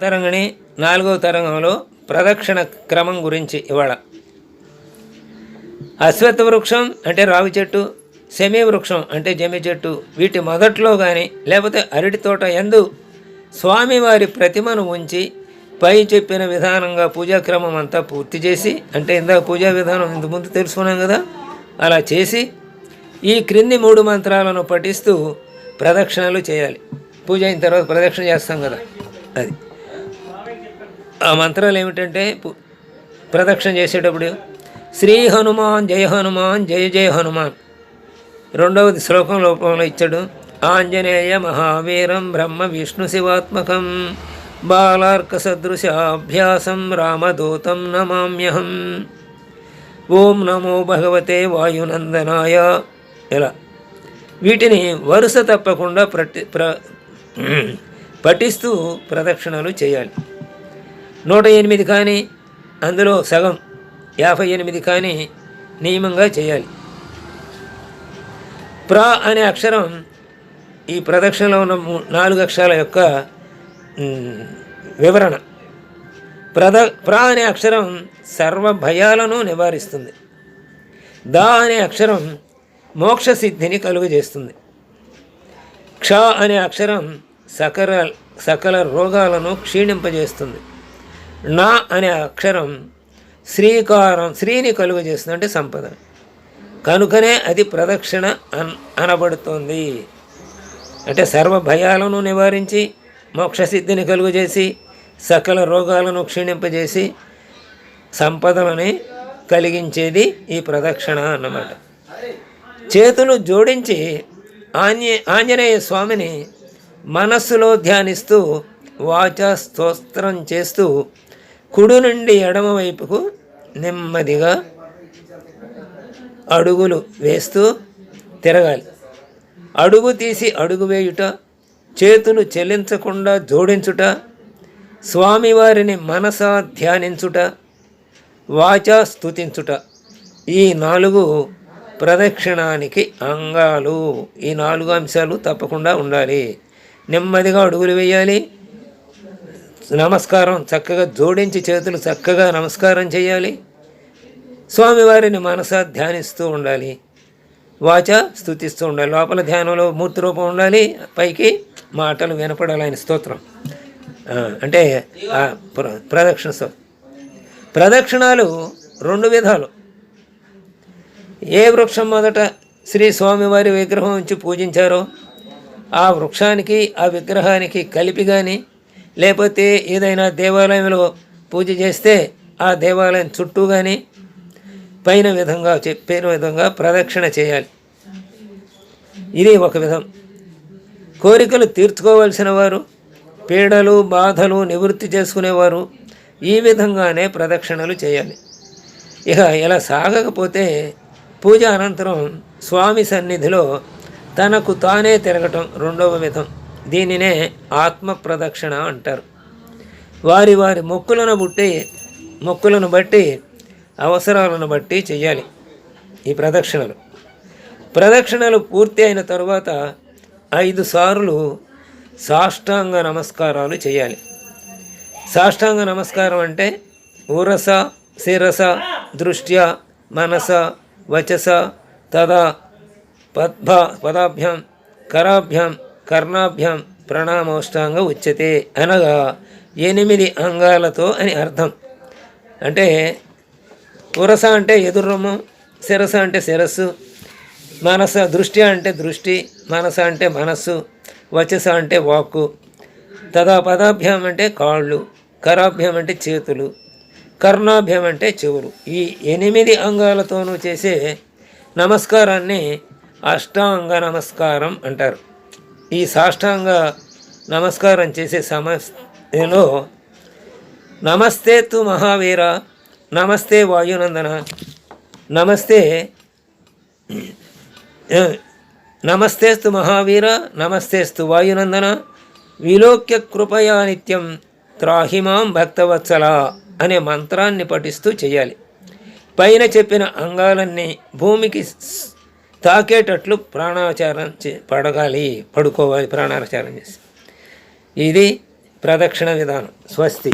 తరంగిణి నాలుగవ తరంగంలో ప్రదక్షిణ క్రమం గురించి ఇవాళ. అశ్వత్థ వృక్షం అంటే రావి చెట్టు సెమీ వృక్షం అంటే జమి చెట్టు. వీటి మొదట్లో కానీ లేకపోతే అరటి తోట ఎందు స్వామివారి ప్రతిమను ఉంచి పై చెప్పిన విధానంగా పూజాక్రమం అంతా పూర్తి చేసి అంటే ఇందాక పూజా విధానం ఇంతకుముందు ముందు తెలుసుకున్నాం కదా అలా చేసి ఈ క్రింది మూడు మంత్రాలను పఠిస్తూ ప్రదక్షిణలు చేయాలి. పూజ అయిన తర్వాత ప్రదక్షిణ చేస్తాం కదా అది. ఆ మంత్రాలు ఏమిటంటే పు- ప్రదక్షిణ చేసేటప్పుడు శ్రీ హనుమాన్ జయ హనుమాన్ జయ జయ హనుమాన్. రెండవది శ్లోకం లోపంలో ఇచ్చాడు. ఆంజనేయ మహావీరం బ్రహ్మ విష్ణు శివాత్మకం. బాలార్క సదృశాభ్యాసం రామదూతం నమామ్యహం. ఓం నమో భగవతే వాయునందనాయ. ఇలా. వీటిని వరుస తప్పకుండా ప్రతి ప్ర పఠిస్తూ ప్రదక్షిణలు చేయాలి. నూట ఎనిమిది కానీ అందులో సగం యాభై ఎనిమిది కానీ నియమంగా చేయాలి. ప్రా అనే అక్షరం ఈ ప్రదక్షిణలో ఉన్న మూ- నాలుగు అక్షరాల యొక్క వివరణ. ప్రద ప్రా అనే అక్షరం సర్వ భయాలను నివారిస్తుంది. దా అనే అక్షరం మోక్ష సిద్ధిని కలుగజేస్తుంది. క్ష అనే అక్షరం సకల సకల రోగాలను క్షీణింపజేస్తుంది. నా అనే అక్షరం శ్రీకారం శ్రీని కలుగజేస్తుంది అంటే సంపద. కనుకనే అది ప్రదక్షిణ అన్ అనబడుతోంది. అంటే సర్వ భయాలను నివారించి మోక్షసిద్ధిని కలుగజేసి సకల రోగాలను క్షీణింపజేసి సంపదలని కలిగించేది ఈ ప్రదక్షిణ అన్నమాట. చేతులు జోడించి ఆంజ ఆంజనేయ స్వామిని మనస్సులో ధ్యానిస్తూ వాచ స్తోత్రం చేస్తూ కుడి నుండి ఎడమ వైపుకు నెమ్మదిగా అడుగులు వేస్తూ తిరగాలి. అడుగు తీసి అడుగు వేయుట చేతులు చెల్లించకుండా జోడించుట స్వామివారిని మనసా ధ్యానించుట వాచా స్థుతించుట ఈ నాలుగు ప్రదక్షిణానికి అంగాలు. ఈ నాలుగు అంశాలు తప్పకుండా ఉండాలి. నెమ్మదిగా అడుగులు వేయాలి. నమస్కారం చక్కగా జోడించి చేతులు చక్కగా నమస్కారం చేయాలి. స్వామివారిని మనస ధ్యానిస్తూ ఉండాలి. వాచ స్థుతిస్తూ ఉండాలి. లోపల ధ్యానంలో మూర్తి రూపం ఉండాలి. పైకి మాటలు వినపడాలి ఆయన స్తోత్రం. అంటే ప్ర- ప్రదక్షిణ ప్రదక్షిణాలు రెండు విధాలు. ఏ వృక్షం మొదట శ్రీ స్వామివారి విగ్రహం ఉంచి పూజించారో ఆ వృక్షానికి ఆ విగ్రహానికి కలిపి కానీ లేకపోతే ఏదైనా దేవాలయంలో పూజ చేస్తే ఆ దేవాలయం చుట్టూ కానీ పైన విధంగా చెప్పిన విధంగా ప్రదక్షిణ చేయాలి. ఇది ఒక విధం. కోరికలు తీర్చుకోవలసిన వారు పీడలు బాధలు నివృత్తి చేసుకునేవారు ఈ విధంగానే ప్రదక్షిణలు చేయాలి. ఇక ఇలా సాగకపోతే పూజ అనంతరం స్వామి సన్నిధిలో తనకు తానే తిరగటం రెండవ విధం. దీనినే ఆత్మ ప్రదక్షిణ అంటారు. వారి వారి మొక్కులను బట్టి మొక్కులను బట్టి అవసరాలను బట్టి చేయాలి ఈ ప్రదక్షిణలు. ప్రదక్షిణలు పూర్తి అయిన తరువాత ఐదు సార్లు సాష్టాంగ నమస్కారాలు చేయాలి సాష్టాంగ నమస్కారం అంటే ఉరస శిరస దృష్ట్యా మనస వచస తదా పద్భ పదాభ్యాం కరాభ్యాం కర్ణాభ్యాం ప్రణామోష్టాంగ ఉచ్యతే అనగా ఎనిమిది అంగాలతో అని అర్థం. అంటే ఉరస అంటే ఎదుర్రొమ్ము శిరస అంటే శిరస్సు మనస దృష్టి అంటే దృష్టి మనస అంటే మనస్సు వచస అంటే వాక్కు తదా పదాభ్యాం అంటే కాళ్ళు కరాభ్యాం అంటే చేతులు కర్ణాభ్యం అంటే చెవులు. ఈ ఎనిమిది అంగాలతోనూ చేసే నమస్కారాన్ని అష్టాంగ నమస్కారం అంటారు. ఈ సాష్టాంగ నమస్కారం చేసే సమయంలో నమస్తే తు మహావీర నమస్తే వాయునందన నమస్తే నమస్తేస్తు మహావీర నమస్తేస్తు వాయునందన విలోక్య కృపయా నిత్యం త్రాహిమాం భక్తవత్సల అనే మంత్రాన్ని పఠిస్తూ చేయాలి. పైన చెప్పిన అంగాలన్నీ భూమికి తాకేటట్లు ప్రాణాచారం చే పడగాలి పడుకోవాలి ప్రాణాచారం చేసి. ఇది ప్రదక్షిణ విధానం స్వస్తి.